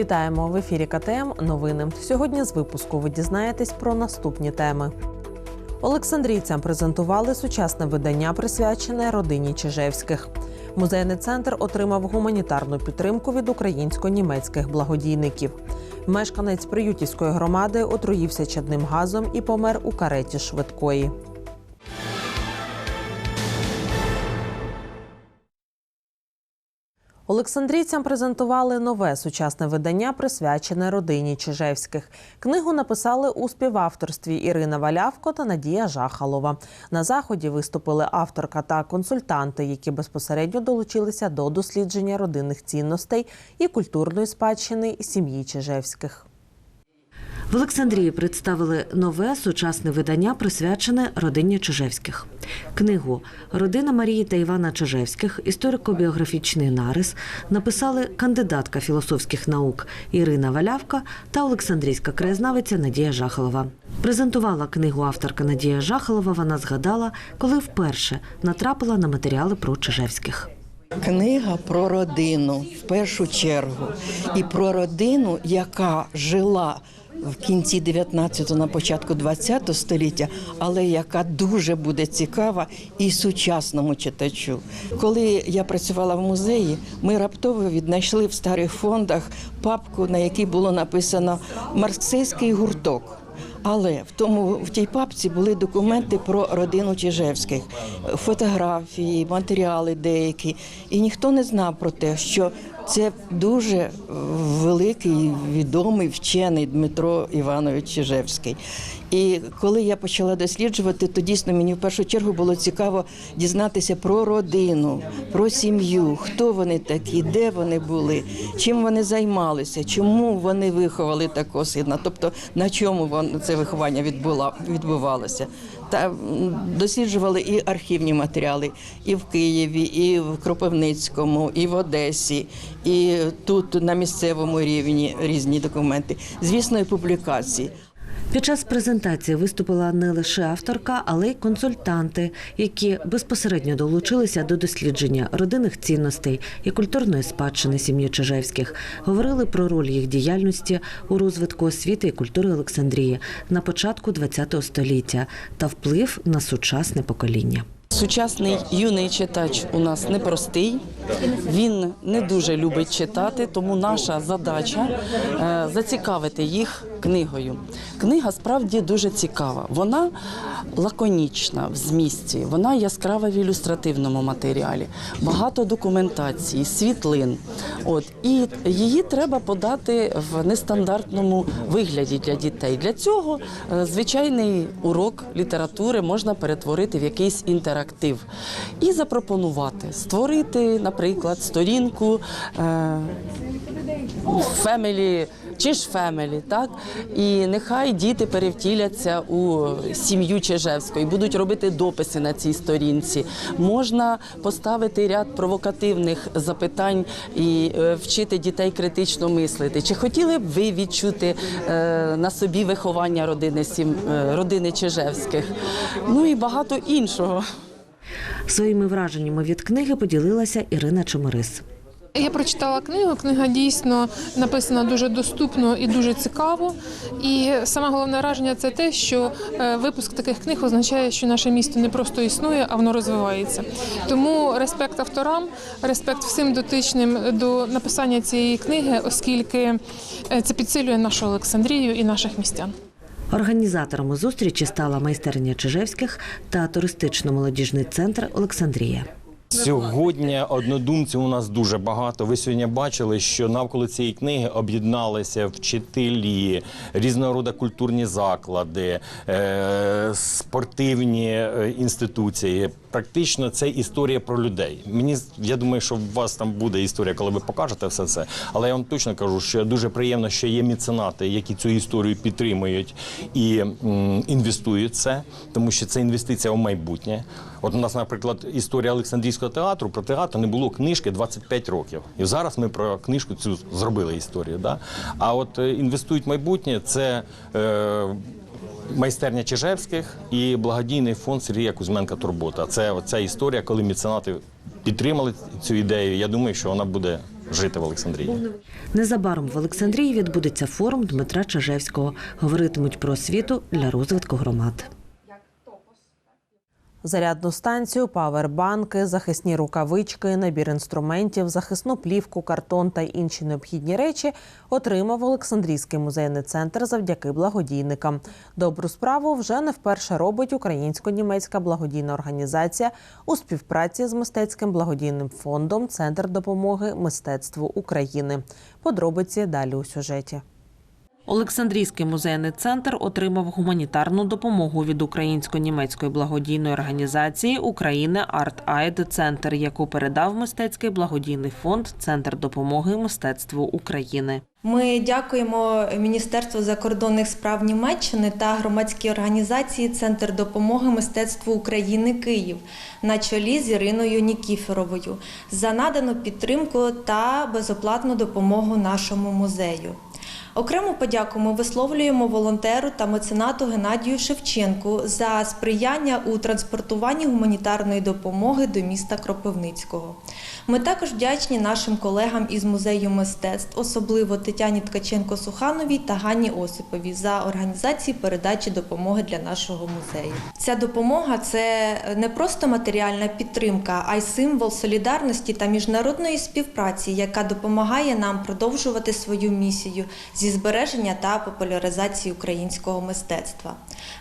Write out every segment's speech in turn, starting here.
Вітаємо в ефірі КТМ. Новини. Сьогодні з випуску ви дізнаєтесь про наступні теми. Олександрійцям презентували сучасне видання, присвячене родині Чижевських. Музейний центр отримав гуманітарну підтримку від українсько-німецьких благодійників. Мешканець приютівської громади отруївся чадним газом і помер у кареті швидкої. Олександрійцям презентували нове сучасне видання, присвячене родині Чижевських. Книгу написали у співавторстві Ірина Валявко та Надія Жахалова. На заході виступили авторка та консультанти, які безпосередньо долучилися до дослідження родинних цінностей і культурної спадщини сім'ї Чижевських. В Олександрії представили нове сучасне видання, присвячене родині Чижевських. Книгу Родина Марії та Івана Чижевських, історико-біографічний нарис написали кандидатка філософських наук Ірина Валявка та Олександрійська краєзнавиця Надія Жахалова. Презентувала книгу авторка Надія Жахалова. Вона згадала, коли вперше натрапила на матеріали про Чижевських. Книга про родину в першу чергу, і про родину, яка жила в кінці 19-го, на початку 20-го століття, але яка дуже буде цікава і сучасному читачу. Коли я працювала в музеї, ми раптово віднайшли в старих фондах папку, на якій було написано Марксейський гурток. Але в тому в тій папці були документи про родину Чижевських, фотографії, матеріали деякі. І ніхто не знав про те, що це дуже великий відомий вчений Дмитро Іванович Чижевський. І коли я почала досліджувати, то дійсно мені в першу чергу було цікаво дізнатися про родину, про сім'ю, хто вони такі, де вони були, чим вони займалися, чому вони виховали такого сина, тобто на чому це виховання відбувалося. Та досліджували і архівні матеріали, і в Києві, і в Кропивницькому, і в Одесі, і тут на місцевому рівні різні документи. Звісно, і публікації. Під час презентації виступила не лише авторка, але й консультанти, які безпосередньо долучилися до дослідження родинних цінностей і культурної спадщини сім'ї Чижевських. Говорили про роль їх діяльності у розвитку освіти і культури Олександрії на початку ХХ століття та вплив на сучасне покоління. Сучасний юний читач у нас непростий, він не дуже любить читати, тому наша задача е, зацікавити їх книгою. Книга справді дуже цікава. Вона лаконічна в змісті, вона яскрава в ілюстративному матеріалі, багато документації, світлин. От і її треба подати в нестандартному вигляді для дітей. Для цього е, звичайний урок літератури можна перетворити в якийсь інтерактив і запропонувати створити, наприклад, сторінку. Фемелі чи ж фемелі, так і нехай діти перевтіляться у сім'ю Чижевську і будуть робити дописи на цій сторінці. Можна поставити ряд провокативних запитань і е, вчити дітей критично мислити. Чи хотіли б ви відчути е, на собі виховання родини сім е, родини Чижевських? Ну і багато іншого. Своїми враженнями від книги поділилася Ірина Чоморис. Я прочитала книгу. Книга дійсно написана дуже доступно і дуже цікаво. І саме головне враження це те, що е, випуск таких книг означає, що наше місто не просто існує, а воно розвивається. Тому респект авторам, респект всім дотичним до написання цієї книги, оскільки е, це підсилює нашу Олександрію і наших містян. Організаторами зустрічі стала майстерня Чижевських та туристично-молодіжний центр Олександрія. Сьогодні однодумців у нас дуже багато. Ви сьогодні бачили, що навколо цієї книги об'єдналися вчителі, різного роду культурні заклади, е, спортивні е, інституції. Практично це історія про людей. Мені я думаю, що у вас там буде історія, коли ви покажете все це. Але я вам точно кажу, що дуже приємно, що є меценати, які цю історію підтримують і інвестують це, тому що це інвестиція в майбутнє. От у нас, наприклад, історія Олександрійського театру про театр не було книжки 25 років. І зараз ми про книжку цю зробили історію. Да? А от е, інвестують майбутнє це. Е, Майстерня Чижевських і благодійний фонд Сергія Кузьменка Турбота. Це ця історія, коли меценати підтримали цю ідею. Я думаю, що вона буде жити в Олександрії. Незабаром в Олександрії відбудеться форум Дмитра Чижевського. Говоритимуть про освіту для розвитку громад. Зарядну станцію, павербанки, захисні рукавички, набір інструментів, захисну плівку, картон та інші необхідні речі отримав Олександрійський музейний центр завдяки благодійникам. Добру справу вже не вперше робить українсько-німецька благодійна організація у співпраці з мистецьким благодійним фондом Центр допомоги мистецтву України. Подробиці далі у сюжеті. Олександрійський музейний центр отримав гуманітарну допомогу від українсько-німецької благодійної організації України Арт Айд Центр, яку передав мистецький благодійний фонд Центр допомоги мистецтву України. Ми дякуємо Міністерству закордонних справ Німеччини та громадській організації Центр допомоги мистецтву України Київ на чолі з Іриною Нікіфоровою за надану підтримку та безоплатну допомогу нашому музею. Окрему подяку ми висловлюємо волонтеру та меценату Геннадію Шевченку за сприяння у транспортуванні гуманітарної допомоги до міста Кропивницького. Ми також вдячні нашим колегам із музею мистецтв, особливо Тетяні Ткаченко-Сухановій та Ганні Осиповій за організації передачі допомоги для нашого музею. Ця допомога це не просто матеріальна підтримка, а й символ солідарності та міжнародної співпраці, яка допомагає нам продовжувати свою місію зі збереження та популяризації українського мистецтва.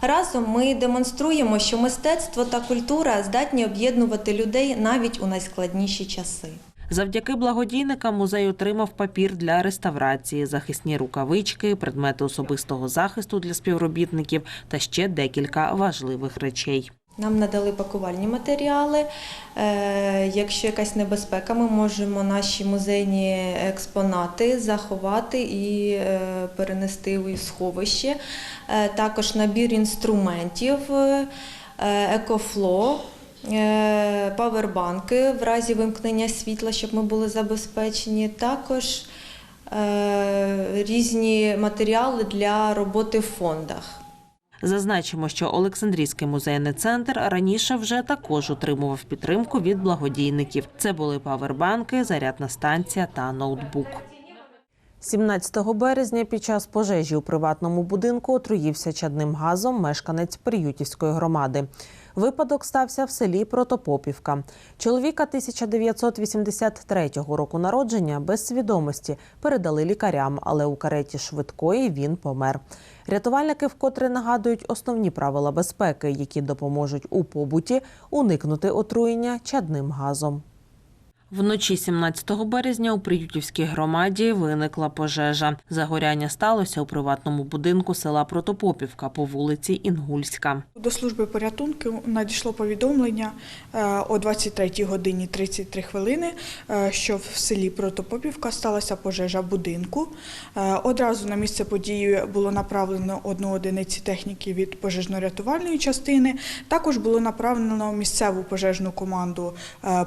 Разом ми демонструємо, що мистецтво та культура здатні об'єднувати людей навіть у найскладніші часи. Завдяки благодійникам музей отримав папір для реставрації, захисні рукавички, предмети особистого захисту для співробітників та ще декілька важливих речей. Нам надали пакувальні матеріали. Е, Якщо якась небезпека, ми можемо наші музейні експонати заховати і е, перенести у сховище. Е, Також набір інструментів, екофло. Павербанки в разі вимкнення світла, щоб ми були забезпечені. Також різні матеріали для роботи в фондах. Зазначимо, що Олександрійський музейний центр раніше вже також отримував підтримку від благодійників. Це були павербанки, зарядна станція та ноутбук. 17 березня під час пожежі у приватному будинку отруївся чадним газом мешканець Приютівської громади. Випадок стався в селі Протопопівка. Чоловіка 1983 року народження без свідомості передали лікарям, але у кареті швидкої він помер. Рятувальники вкотре нагадують основні правила безпеки, які допоможуть у побуті уникнути отруєння чадним газом. Вночі 17 березня у Приютівській громаді виникла пожежа. Загоряння сталося у приватному будинку села Протопопівка по вулиці Інгульська. До служби порятунку надійшло повідомлення е, о 23 годині 33 хвилини, е, що в селі Протопопівка сталася пожежа будинку. Е, Одразу на місце події було направлено одну одиниці техніки від пожежно-рятувальної частини. Також було направлено місцеву пожежну команду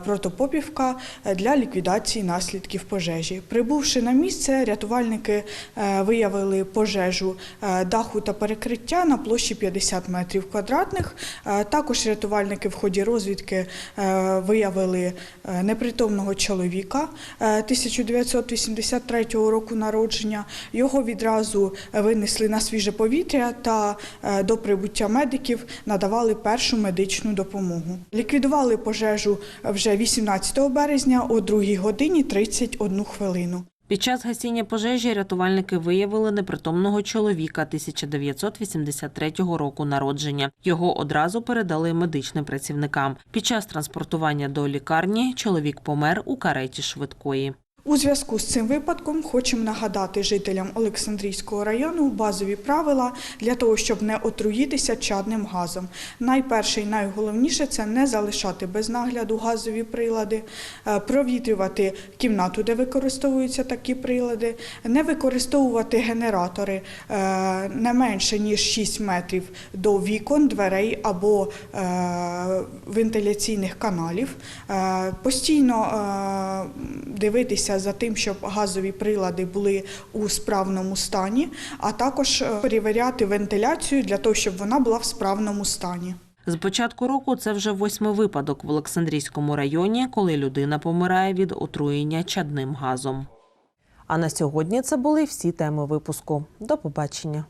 Протопопівка для ліквідації наслідків пожежі. Прибувши на місце, рятувальники е, виявили пожежу е, даху та перекриття на площі 50 метрів квадратних. Е, Також рятувальники в ході розвідки виявили непритомного чоловіка е, 1983 року народження. Його відразу винесли на свіже повітря та до прибуття медиків надавали першу медичну допомогу. Ліквідували пожежу вже 18 березня о 2 годині 31 хвилину. Під час гасіння пожежі рятувальники виявили непритомного чоловіка 1983 року народження. Його одразу передали медичним працівникам. Під час транспортування до лікарні чоловік помер у кареті швидкої. У зв'язку з цим випадком хочемо нагадати жителям Олександрійського району базові правила для того, щоб не отруїтися чадним газом. Найперше і найголовніше це не залишати без нагляду газові прилади, е, провітрювати кімнату, де використовуються такі прилади, не використовувати генератори е, не менше ніж 6 метрів до вікон, дверей або е, вентиляційних каналів. Постійно е, дивитися за тим, щоб газові прилади були у справному стані, а також е, перевіряти вентиляцію для того, щоб вона була в справному стані. З початку року це вже восьмий випадок в Олександрійському районі, коли людина помирає від отруєння чадним газом. А на сьогодні це були всі теми випуску. До побачення.